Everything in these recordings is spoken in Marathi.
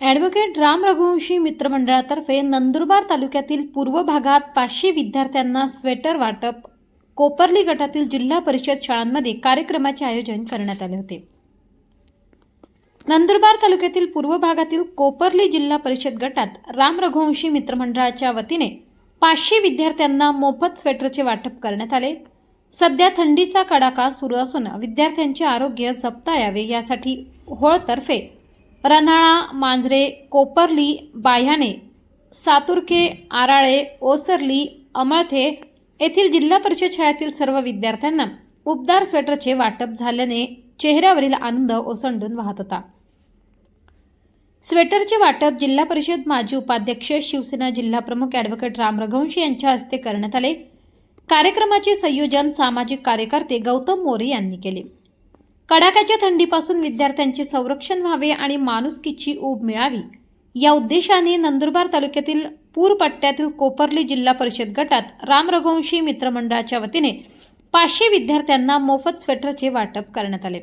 ॲडव्होकेट राम रघुवंशी मित्रमंडळातर्फे नंदुरबार तालुक्यातील पूर्व भागात पाचशे विद्यार्थ्यांना स्वेटर वाटप. कोपर्ली गटातील जिल्हा परिषद शाळांमध्ये कार्यक्रमाचे आयोजन करण्यात आले होते. नंदुरबार तालुक्यातील पूर्व भागातील कोपर्ली जिल्हा परिषद गटात राम रघुवंशी मित्रमंडळाच्या वतीने पाचशे विद्यार्थ्यांना मोफत स्वेटरचे वाटप करण्यात आले. सध्या थंडीचा कडाका सुरू असून विद्यार्थ्यांचे आरोग्य जपता यावे यासाठी होळतर्फे रन्हाळा मांजरे कोपरली बाह्याने सातुर्के आराळे ओसरली अमळथे येथील जिल्हा परिषद शाळेतील सर्व विद्यार्थ्यांना उबदार स्वेटरचे वाटप झाल्याने चेहऱ्यावरील आनंद ओसंडून वाहत होता. स्वेटरचे वाटप जिल्हा परिषद माजी उपाध्यक्ष शिवसेना जिल्हाप्रमुख ॲडव्होकेट राम रघुवंशी यांच्या हस्ते करण्यात आले. कार्यक्रमाचे संयोजन सामाजिक कार्यकर्ते गौतम मोरे यांनी केले. कडाक्याच्या थंडीपासून विद्यार्थ्यांचे संरक्षण व्हावे आणि माणुसकीची ऊब मिळावी. या उद्देशाने नंदुरबार तालुक्यातील पूर पट्ट्यातील कोपर्ली जिल्हा परिषद गटात राम रघुवंशी मित्रमंडळाच्या वतीने पाचशे विद्यार्थ्यांना मोफत स्वेटरचे वाटप करण्यात आले.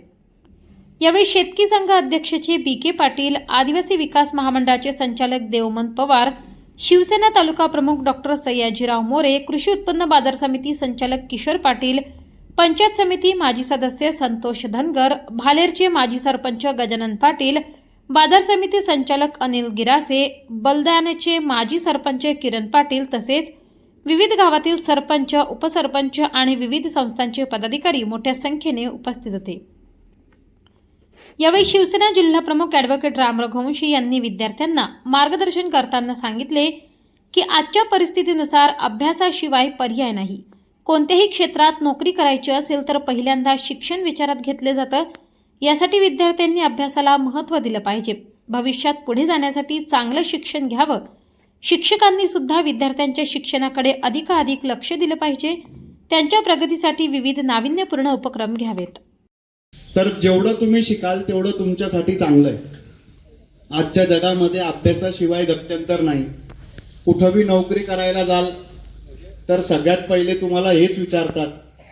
यावेळी शेतकी संघ अध्यक्षचे बी के पाटील आदिवासी विकास महामंडळाचे संचालक देवमन पवार शिवसेना तालुका प्रमुख डॉक्टर सयाजीराव मोरे कृषी उत्पन्न बाजार समिती संचालक किशोर पाटील पंचायत समिती माजी सदस्य संतोष धनगर भालेरचे माजी सरपंच गजानन पाटील बाजार समिती संचालक अनिल गिरासे बलदाण्याचे माजी सरपंच किरण पाटील तसेच विविध गावातील सरपंच उपसरपंच आणि विविध संस्थांचे पदाधिकारी मोठ्या संख्येने उपस्थित होते. यावेळी शिवसेना जिल्हाप्रमुख ॲडव्होकेट राम रघुवंशी यांनी विद्यार्थ्यांना मार्गदर्शन करताना सांगितले की आजच्या परिस्थितीनुसार अभ्यासाशिवाय पर्याय नाही. कोणत्याही क्षेत्रात नोकरी करायची असेल तर पहिल्यांदा शिक्षण विचारात घेतले जातं. यासाठी विद्यार्थ्यांनी अभ्यासाला महत्त्व दिलं पाहिजे. भविष्यात पुढे जाण्यासाठी चांगलं शिक्षण घ्यावं. शिक्षकांनी सुद्धा विद्यार्थ्यांच्या शिक्षणाकडे अधिकाधिक लक्ष दिलं पाहिजे. त्यांच्या प्रगतीसाठी विविध नाविन्यपूर्ण उपक्रम घ्यावेत. तर जेवढं तुम्ही शिकाल तेवढं तुमच्यासाठी चांगलं आहे. आजच्या जगामध्ये अभ्यासाशिवाय गत्यंतर नाही. कुठंही नोकरी करायला जाल तर सगळ्यात पहिले तुम्हाला हेच विचारतात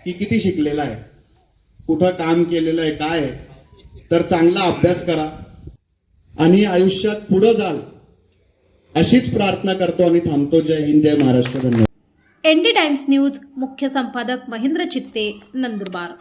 की किती शिकलेला आहे? कुठं काम केलेलं आहे? काय आहे? तर चांगला अभ्यास करा. आणि आयुष्यात पुढं जाल. अशीच प्रार्थना करतो आणि थांबतो. जय हिंद जय महाराष्ट्र. धन्यवाद. एनडी टाइम्स न्यूज मुख्य संपादक महेंद्र चित्ते नंदुरबार.